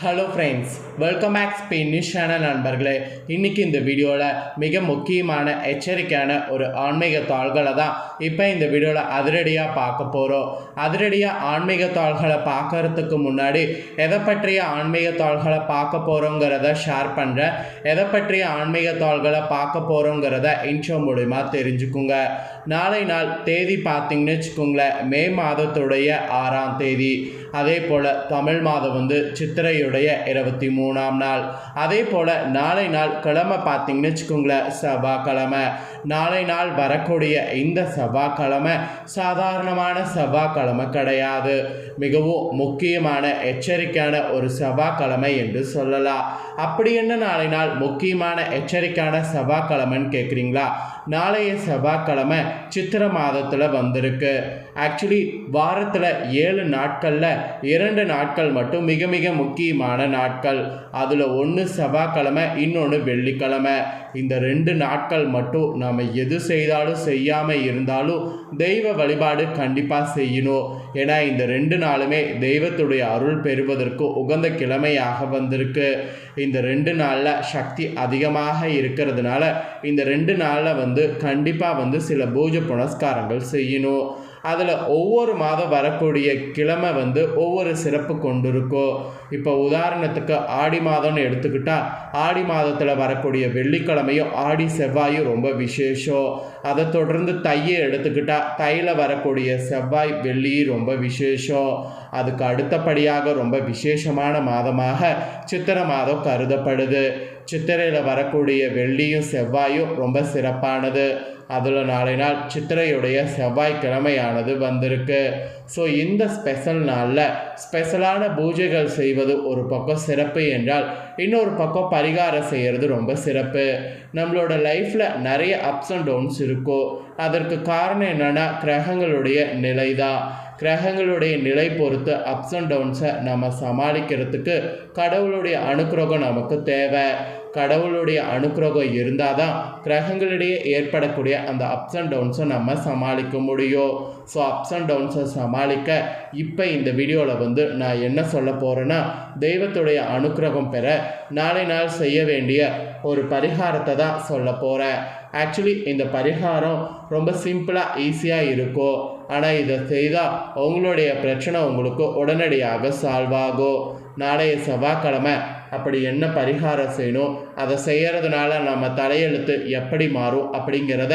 Hello friends welcome back Spain news channel நண்பர்களே. இன்றைக்கி இந்த வீடியோவில் மிக முக்கியமான எச்சரிக்கையான ஒரு ஆன்மீக தாள்களை தான் இப்போ இந்த வீடியோவில் அதிரடியாக பார்க்க போகிறோம் அதிரடியாக ஆன்மீக தாள்களை பார்க்கறதுக்கு முன்னாடி எதை பற்றிய ஆன்மீக தாள்களை பார்க்க போகிறோங்கிறத ஷேர் பண்ணுறேன் எதை பற்றிய ஆன்மீக தாள்களை பார்க்க போகிறோங்கிறத இன்ஷோ மூலிமா தெரிஞ்சுக்குங்க. நாளை நாள் தேதி பார்த்தீங்கன்னு வச்சுக்கோங்களேன் மே மாதத்துடைய ஆறாம் தேதி. அதே போல் தமிழ் மாதம் வந்து சித்திரையுடைய இருபத்தி மூணாம் நாள். அதே போல் நாளை நாள் கிழமை பார்த்தீங்கன்னு வச்சுக்கோங்களேன் செவ்வாய்க்கிழமை. நாளை நாள் வரக்கூடிய இந்த செவ்வாய்க்கிழமை சாதாரணமான செவ்வாய்க்கிழமை கிடையாது. மிகவும் முக்கியமான எச்சரிக்கையான ஒரு செவ்வாய்க்கிழமை என்று சொல்லலாம். அப்படி என்ன நாளை நாள் முக்கியமான எச்சரிக்கையான செவ்வாய்க்கிழமைன்னு கேட்குறீங்களா நாளைய செவ்வாய்க்கிழமை சித்திர மாதத்தில் வந்திருக்கு. ஆக்சுவலி வாரத்தில் ஏழு நாட்களில் இரண்டு நாட்கள் மட்டும் மிக மிக முக்கியமான நாட்கள். அதில் ஒன்று செவ்வாய்க்கிழமை இன்னொன்று வெள்ளிக்கிழமை. இந்த ரெண்டு நாட்கள் மட்டும் நாம் எது செய்தாலும் செய்யாமல் இருந்தாலும் தெய்வ வழிபாடு கண்டிப்பாக செய்யணும். ஏன்னா இந்த ரெண்டு நாளுமே தெய்வத்துடைய அருள் பெறுவதற்கு உகந்த கிழமையாக வந்திருக்கு. இந்த ரெண்டு நாளில் சக்தி அதிகமாக இருக்கிறதுனால இந்த ரெண்டு நாளில் வந்து கண்டிப்பாக வந்து சில பூஜை புனஸ்காரங்கள் செய்யணும். அதில் ஒவ்வொரு மாதம் வரக்கூடிய கிழமை வந்து ஒவ்வொரு சிறப்பு கொண்டிருக்கும் இப்போ உதாரணத்துக்கு ஆடி மாதம்னு எடுத்துக்கிட்டால் ஆடி மாதத்தில் வரக்கூடிய வெள்ளிக்கிழமையும் ஆடி செவ்வாயும் ரொம்ப விசேஷம். அதை தொடர்ந்து தையை எடுத்துக்கிட்டால் தையில் வரக்கூடிய செவ்வாய் வெள்ளி ரொம்ப விசேஷம். அதுக்கு அடுத்தபடியாக ரொம்ப விசேஷமான மாதமாக சித்திரை மாதம் கருதப்படுது. சித்திரையில் வரக்கூடிய வெள்ளியும் செவ்வாயும் ரொம்ப சிறப்பானது. அதில் நாளை நாள் சித்திரையுடைய செவ்வாய்க்கிழமையானது வந்திருக்கு. ஸோ இந்த ஸ்பெஷல் நாளில் ஸ்பெஷலான பூஜைகள் செய்வது ஒரு பக்கம் சிறப்பு என்றால் இன்னொரு பக்கம் பரிகாரம் செய்கிறது ரொம்ப சிறப்பு. நம்மளோட லைஃப்பில் நிறைய அப்ஸ் அண்ட் டவுன்ஸ் இருக்கும் அதற்கு காரணம் என்னென்னா கிரகங்களுடைய நிலை தான் கிரகங்களுடைய நிலை பொறுத்து அப்ஸ் அண்ட் டவுன்ஸை நம்ம சமாளிக்கிறதுக்கு கடவுளுடைய அனுக்கிரகம் நமக்கு தேவை. கடவுளுடைய அனுக்கிரகம் இருந்தால் தான் கிரகங்களிடையே ஏற்படக்கூடிய அந்த அப்ஸ் அண்ட் டவுன்ஸை நம்ம சமாளிக்க முடியும். ஸோ அப்ஸ் அண்ட் டவுன்ஸை சமாளிக்க இப்போ இந்த வீடியோவில் வந்து நான் என்ன சொல்ல போகிறேன்னா தெய்வத்துடைய அனுக்கிரகம் பெற நாளை நாள் செய்ய வேண்டிய ஒரு பரிகாரத்தை தான் சொல்ல போகிறேன் ஆக்சுவலி இந்த பரிகாரம் ரொம்ப சிம்பிளாக ஈஸியாக இருக்கும். ஆனால் இதை செய்தால் உங்களுடைய பிரச்சனை உங்களுக்கு உடனடியாக சால்வ் ஆகும். நாளைய செவ்வாய்க்கிழமை அப்படி என்ன பரிகாரம் செய்யணும்? அதை செய்கிறதுனால நம்ம தலையெழுத்து எப்படி மாறும் அப்படிங்கிறத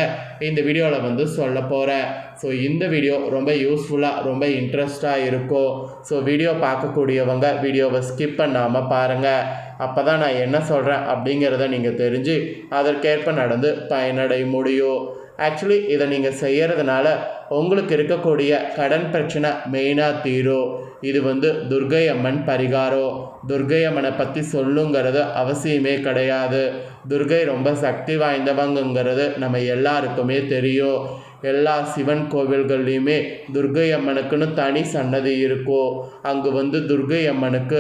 இந்த வீடியோவில் வந்து சொல்ல போகிறேன் ஸோ இந்த வீடியோ ரொம்ப யூஸ்ஃபுல்லாக ரொம்ப இன்ட்ரெஸ்டாக இருக்கும். ஸோ வீடியோ பார்க்கக்கூடியவங்க வீடியோவை ஸ்கிப் பண்ணாமல் பாருங்கள் அப்போ தான் நான் என்ன சொல்கிறேன் அப்படிங்கிறத நீங்கள் தெரிஞ்சு அதற்கேற்ப நடந்து பயனடை முடியும். ஆக்சுவலி இதை நீங்கள் செய்கிறதுனால உங்களுக்கு இருக்கக்கூடிய கடன் பிரச்சனை மெயினாக தீரும். இது வந்து துர்கை அம்மன் பரிகாரம். துர்கை அம்மனை பற்றி சொல்லுங்கிறது அவசியமே கிடையாது. துர்கை ரொம்ப சக்தி வாய்ந்தவங்கிறது நம்ம எல்லாருக்குமே தெரியும். எல்லா சிவன் கோவில்கள்லேயுமே துர்கை அம்மனுக்குன்னு தனி சன்னதி இருக்கும் அங்கே வந்து துர்கை அம்மனுக்கு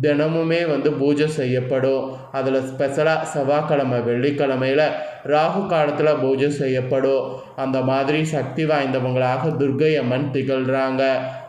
தினமுமே வந்து பூஜை செய்யப்படும். அதில் ஸ்பெஷலாக செவ்வாய்க்கிழமை வெள்ளிக்கிழமையில் ராகு காலத்தில் பூஜை செய்யப்படும். அந்த மாதிரி சக்தி வாய்ந்தவங்களாக துர்கை அம்மன் திகழ்கிறாங்க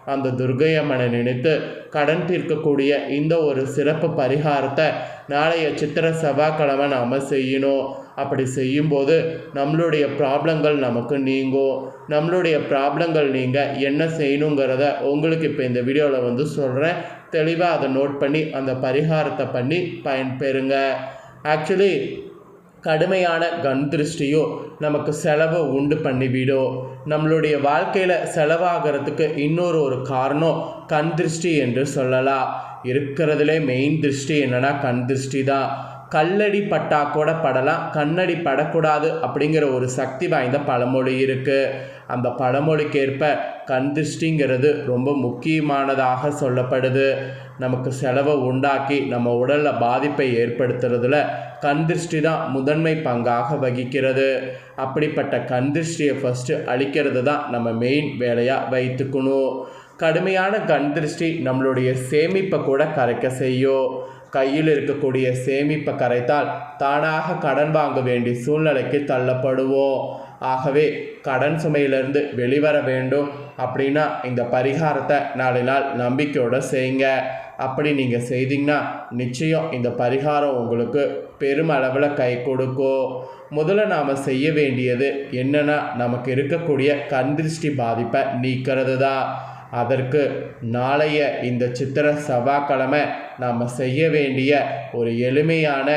அந்த துர்கை அம்மனை நினைத்து கடன் தீர்க்கக்கூடிய இந்த ஒரு சிறப்பு பரிகாரத்தை நாளைய சித்திர செவ்வாய்க்கிழமை நாம் செய்யணும். அப்படி செய்யும்போது நம்மளுடைய ப்ராப்ளங்கள் நமக்கு நீங்கும். நம்மளுடைய ப்ராப்ளங்கள் நீங்கள் என்ன செய்யணுங்கிறத உங்களுக்கு இப்போ இந்த வீடியோவில் வந்து சொல்கிறேன் தெளிவாக அதை நோட் பண்ணி அந்த பரிகாரத்தை பண்ணி பயன்பெறுங்க ஆக்சுவலி கடுமையான கண் திருஷ்டியோ நமக்கு செலவு உண்டு பண்ணிவிடும் நம்மளுடைய வாழ்க்கையில் செலவாகிறதுக்கு இன்னொரு ஒரு காரணம் கண் திருஷ்டி என்று சொல்லலாம் இருக்கிறதுலே மெயின் திருஷ்டி என்னென்னா கண் திருஷ்டி தான். கல்லடி பட்டா கூட படலாம் கண்ணடி படக்கூடாது அப்படிங்கிற ஒரு சக்தி வாய்ந்த பழமொழி இருக்குது அந்த பழமொழிக்கேற்ப கண் திருஷ்டிங்கிறது ரொம்ப முக்கியமானதாக சொல்லப்படுது. நமக்கு செலவை உண்டாக்கி நம்ம உடலில் பாதிப்பை ஏற்படுத்துறதுல கந்திருஷ்டி தான் முதன்மை பங்காக வகிக்கிறது. அப்படிப்பட்ட கந்திருஷ்டியை ஃபஸ்ட்டு அழிக்கிறது தான் நம்ம மெயின் வேலையாக வைத்துக்கணும். கடுமையான கந்திருஷ்டி நம்மளுடைய சேமிப்பை கூட கரைக்க செய்யும். கையில் இருக்கக்கூடிய சேமிப்பை கரைத்தால் தானாக கடன் வாங்க வேண்டிய சூழ்நிலைக்கு தள்ளப்படுவோம். ஆகவே கடன் சுமையிலிருந்து வெளிவர வேண்டும். அப்படின்னா இந்த பரிகாரத்தை நாளை நாள் நம்பிக்கையோடு செய்யுங்க. அப்படி நீங்கள் செய்தீங்கன்னா நிச்சயம் இந்த பரிகாரம் உங்களுக்கு பெருமளவில் கை கொடுக்கும். முதல்ல நாம் செய்ய வேண்டியது என்னென்னா நமக்கு இருக்கக்கூடிய கண்திருஷ்டி பாதிப்பை நீக்கிறது தான் அதற்கு நாளைய இந்த சித்திர செவ்வாய்க்கிழமை நாம் செய்ய வேண்டிய ஒரு எளிமையான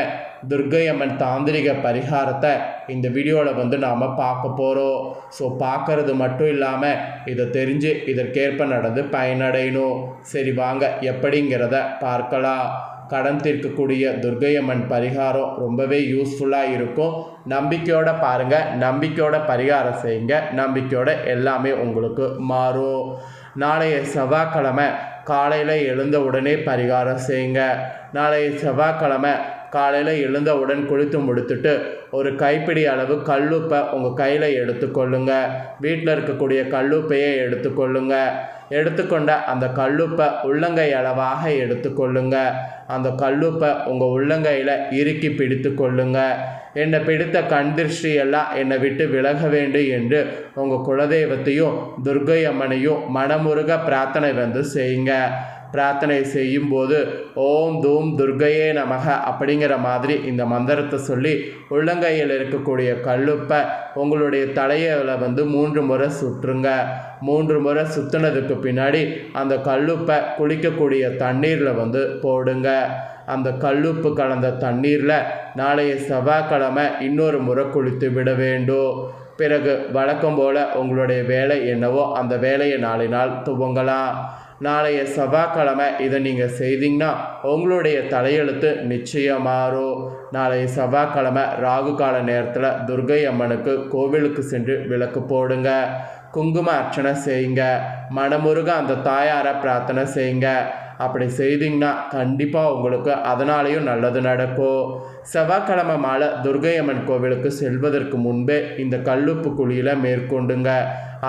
துர்க்கை அம்மன் தாந்திரிக பரிகாரத்தை இந்த வீடியோவில் வந்து நாம் பார்க்க போகிறோம் ஸோ பார்க்கறது மட்டும் இல்லாமல் இதை தெரிஞ்சு இதற்கேற்ப நடந்து பயனடையணும். சரி வாங்க எப்படிங்கிறத பார்க்கலாம். கடன் தீர்க்கக்கூடிய துர்க்கை அம்மன் பரிகாரம் ரொம்பவே யூஸ்ஃபுல்லாக இருக்கும். நம்பிக்கையோட பாருங்கள் நம்பிக்கையோட பரிகாரம் செய்யுங்க. நம்பிக்கையோட எல்லாமே உங்களுக்கு மாறும். நாளைய செவ்வாய்க்கிழமை காலையில் எழுந்த உடனே பரிகாரம் செய்யுங்க. நாளைய செவ்வாய்க்கிழமை காலையில் எழுந்தவுடன் குளித்து முடித்துட்டு ஒரு கைப்பிடி அளவு கல்லுப்பை உங்கள் கையில் எடுத்துக்கொள்ளுங்க. வீட்டில் இருக்கக்கூடிய கல்லுப்பையை எடுத்துக்கொள்ளுங்க. எடுத்துக்கொண்ட அந்த கல்லுப்பை உள்ளங்கை அளவாக எடுத்துக்கொள்ளுங்க. அந்த கல்லுப்பை உங்கள் உள்ளங்கையில் இறுக்கி பிடித்து கொள்ளுங்க என்னை பிடித்த கண் திருஷ்டியெல்லாம் என்னை விட்டு விலக வேண்டும் என்று உங்கள் குலதெய்வத்தையும் துர்க்கை அம்மனையும் மனமுருக பிரார்த்தனை வந்து செய்யுங்க. பிரார்த்தனை செய்யும்போது ஓம் தூம் துர்கையே நமக அப்படிங்கிற மாதிரி இந்த மந்திரத்தை சொல்லி உள்ளங்கையில் இருக்கக்கூடிய கல்லுப்பை உங்களுடைய தலையில் வந்து மூன்று முறை சுற்றுங்க. மூன்று முறை சுற்றினதுக்கு பின்னாடி அந்த கல்லுப்பை குளிக்கக்கூடிய தண்ணீரில் வந்து போடுங்க. அந்த கல்லுப்பு கலந்த தண்ணீரில் நாளைய செவ்வாய்க்கிழமை இன்னொரு முறை குளித்து விட வேண்டும். பிறகு வழக்கம் போல் உங்களுடைய வேலை என்னவோ அந்த வேலையை நாளை நாள் துவங்கலாம். நாளைய செவ்வாய்க்கிழமை இதை நீங்கள் செய்தீங்கன்னா உங்களுடைய தலையெழுத்து நிச்சயம் மாறும். நாளைய செவ்வாய்க்கிழமை ராகு கால நேரத்தில் துர்கை அம்மனுக்கு கோவிலுக்கு சென்று விளக்கு போடுங்க. குங்கும அர்ச்சனை செய்யுங்க. மனமுருக அந்த தாயாரை பிரார்த்தனை செய்யுங்க. அப்படி செய்தீங்கன்னா கண்டிப்பாக உங்களுக்கு அதனாலேயும் நல்லது நடக்கும். செவ்வாய்க்கிழமை மாலை துர்கை அம்மன் கோவிலுக்கு செல்வதற்கு முன்பே இந்த கல்லுப்பு குழியில் மேற்கொண்டுங்க.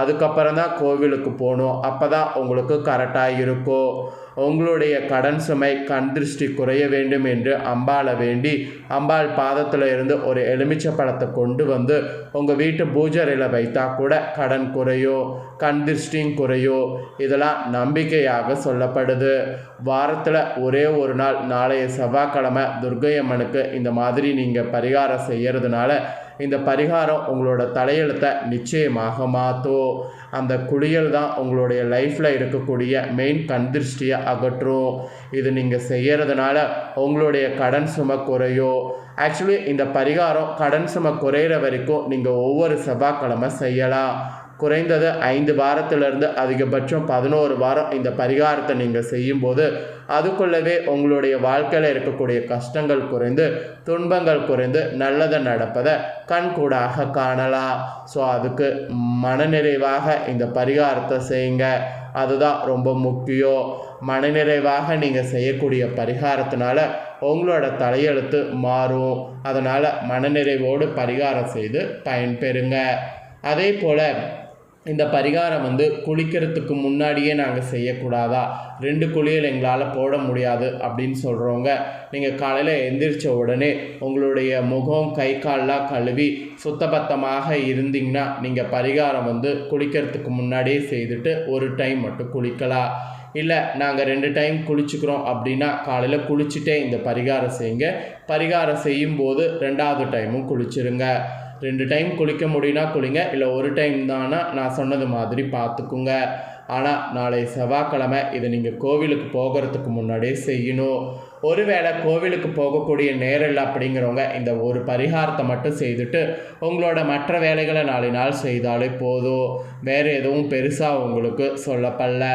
அதுக்கப்புறம் தான் கோவிலுக்கு போகணும். அப்போ தான் உங்களுக்கு கரெக்டாக இருக்கும். உங்களுடைய கடன் சுமை கண் திருஷ்டி குறைய வேண்டும் என்று அம்பாளை வேண்டி அம்பாள் பாதத்தில் இருந்து ஒரு எலுமிச்சை பழத்தை கொண்டு வந்து உங்கள் வீட்டு பூஜரையில் வைத்தா கூட கடன் குறையோ கண் திருஷ்டியும் குறையோ இதெல்லாம் நம்பிக்கையாக சொல்லப்படுது. வாரத்தில் ஒரே ஒரு நாள் நாளைய செவ்வாய்க்கிழமை துர்கை அம்மனுக்கு இந்த மாதிரி நீங்கள் பரிகாரம் செய்கிறதுனால இந்த பரிகாரம் உங்களோட தலையெழுத்தை நிச்சயமாக மாற்றும். அந்த குளியல் தான் உங்களுடைய லைஃப்பில் இருக்கக்கூடிய மெயின் கந்திருஷ்டியை அகற்றும். இது நீங்கள் செய்கிறதுனால உங்களுடைய கடன் சுமை குறையும். ஆக்சுவலி இந்த பரிகாரம் கடன் சுமை குறையிற வரைக்கும் நீங்கள் ஒவ்வொரு செவ்வாய்க்கிழமை செய்யலாம். குறைந்தது ஐந்து வாரத்திலிருந்து அதிகபட்சம் பதினோரு வாரம் இந்த பரிகாரத்தை நீங்கள் செய்யும்போது அதுக்குள்ளவே உங்களுடைய வாழ்க்கையில் இருக்கக்கூடிய கஷ்டங்கள் குறைந்து துன்பங்கள் குறைந்து நல்லதை நடப்பதை கண்கூடாக காணலாம். ஸோ அதுக்கு மனநிறைவாக இந்த பரிகாரத்தை செய்யுங்க. அதுதான் ரொம்ப முக்கியம். மனநிறைவாக நீங்கள் செய்யக்கூடிய பரிகாரத்தினால உங்களோட தலையெழுத்து மாறும். அதனால் மனநிறைவோடு பரிகாரம் செய்து பயன்பெறுங்க. அதே போல் இந்த பரிகாரம் வந்து குளிக்கிறதுக்கு முன்னாடியே நாங்கள் செய்யக்கூடாதா? ரெண்டு குளியல் எங்களால் போட முடியாது அப்படின்னு சொல்கிறவங்க நீங்கள் காலையில் எந்திரிச்ச உடனே உங்களுடைய முகம் கை கால்லாம் கழுவி சுத்தபத்தமாக இருந்தீங்கன்னா நீங்கள் பரிகாரம் வந்து குளிக்கிறதுக்கு முன்னாடியே செய்துட்டு ஒரு டைம் மட்டும் குளிக்கலாம். இல்லை நாங்கள் ரெண்டு டைம் குளிச்சுக்கிறோம் அப்படின்னா காலையில் குளிச்சுட்டே இந்த பரிகாரம் செய்யுங்க. பரிகாரம் செய்யும்போது ரெண்டாவது டைமும் குளிச்சிருங்க. ரெண்டு டைம் குளிக்க முடியும்னா குளிங்க இல்லை ஒரு டைம் தானா நான் சொன்னது மாதிரி பார்த்துக்குங்க ஆனால் நாளை செவ்வாய்க்கிழமை இதை நீங்கள் கோவிலுக்கு போகிறதுக்கு முன்னாடியே செய்யணும். ஒருவேளை கோவிலுக்கு போகக்கூடிய நேரில் அப்படிங்கிறவங்க இந்த ஒரு பரிகாரத்தை மட்டும் செய்துட்டு உங்களோட மற்ற வேலைகளை நாளை நாள் செய்தாலே போதும். வேறு எதுவும் பெருசாக உங்களுக்கு சொல்லப்படல.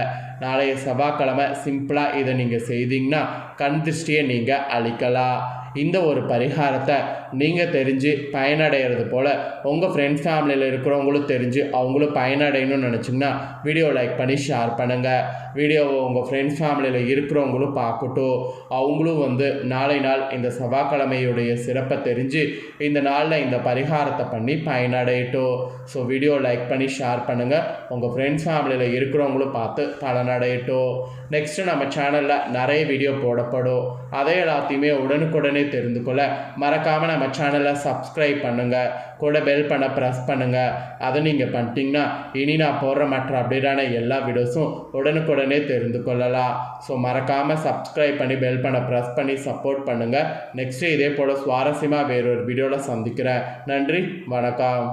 நாளைய செவ்வாய்க்கிழமை சிம்பிளாக இதை நீங்கள் செய்தீங்கன்னா கண் திருஷ்டியை நீங்கள் அழிக்கலாம். இந்த ஒரு பரிகாரத்தை நீங்கள் தெரிஞ்சு பயனடைகிறது போல் உங்கள் ஃப்ரெண்ட்ஸ் ஃபேமிலியில் இருக்கிறவங்களும் தெரிஞ்சு அவங்களும் பயனடையணும்னு நினச்சிங்கன்னா வீடியோ லைக் பண்ணி ஷேர் பண்ணுங்கள் வீடியோவை உங்கள் ஃப்ரெண்ட்ஸ் ஃபேமிலியில் இருக்கிறவங்களும் பார்க்கட்டும். அவங்களும் வந்து நாளை நாள் இந்த செவ்வாய்க்கிழமையுடைய சிறப்பை தெரிஞ்சு இந்த நாளில் இந்த பரிகாரத்தை பண்ணி பயனடையட்டும். ஸோ வீடியோ லைக் பண்ணி ஷேர் பண்ணுங்கள் உங்கள் ஃப்ரெண்ட்ஸ் ஃபேமிலியில் இருக்கிறவங்களும் பார்த்து பலன் பலனடையட்டும். நெக்ஸ்ட்டு நம்ம சேனலில் நிறைய வீடியோ போடப்படும். அதை எல்லாத்தையுமே உடனுக்குடனே தெரிந்து கொள்ள மறக்காமல் நம்ம சேனலை சப்ஸ்கிரைப் பண்ணுங்கள் கூட பெல் பண்ண ப்ரெஸ் பண்ணுங்கள் அதை நீங்கள் பண்ணிட்டீங்கன்னா இனி நான் போடுற மற்ற அப்டேட்டான எல்லா வீடியோஸும் உடனுக்குடனே தெரிந்து கொள்ளலாம். ஸோ மறக்காமல் சப்ஸ்கிரைப் பண்ணி பெல் பண்ண ப்ரெஸ் பண்ணி சப்போர்ட் பண்ணுங்கள் நெக்ஸ்ட்டு இதே போல் சுவாரஸ்யமாக வேறொரு வீடியோவில் சந்திக்கிறேன். நன்றி வணக்கம்.